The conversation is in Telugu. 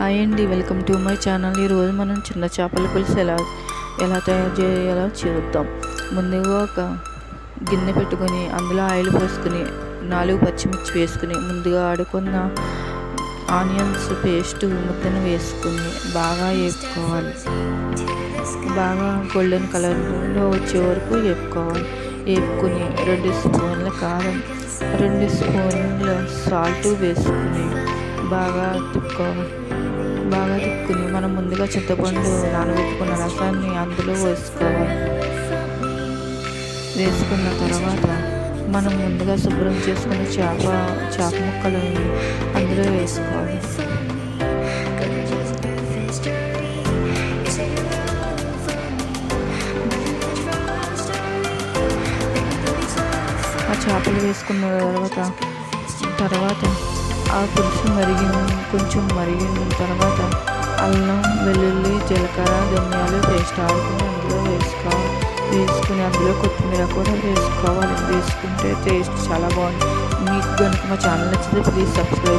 హాయ్ అండి వెల్కమ్ టు మై ఛానల్. ఈరోజు మనం చిన్న చేపల పులుసు ఎలా ఎలా తయారు చేయాలో చూద్దాం. ముందుగా ఒక గిన్నె పెట్టుకొని అందులో ఆయిల్ పోసుకుని నాలుగు పచ్చిమిర్చి వేసుకుని ముందుగా ఆడుకున్న ఆనియన్స్ పేస్ట్ ముద్దను వేసుకుని బాగా వేపుకోవాలి. బాగా గోల్డెన్ కలర్లో వచ్చే వరకు వేపుకోవాలి. వేపుకుని రెండు స్పూన్ల కారం రెండు స్పూన్ల సాల్ట్ వేసుకుని బాగా తిప్పుకోవాలి. బాగా తిప్పుకుని మనం ముందుగా చింతపండు నానబెట్టుకున్న రసాన్ని అందులో వేసుకోవాలి. వేసుకున్న తర్వాత మనం ముందుగా శుభ్రం చేసుకున్న చేప చేప ముక్కలని అందులో వేసుకోవాలి. ఆ చేపలు వేసుకున్న తర్వాత తర్వాత ఆ పులుసు మరిగిన కొంచెం మరిగిన తర్వాత అల్లం వెల్లుల్లి జీలకర్ర ధనియాలు పేస్ట్ ఆడుకుని అందులో వేసుకోవాలి. వేసుకుని అందులో కొత్తిమీర కూడా వేసుకోవాలి. వేసుకుంటే టేస్ట్ చాలా బాగుంది మీకు కనుక మా ఛానల్ నచ్చితే ప్లీజ్ సబ్స్క్రైబ్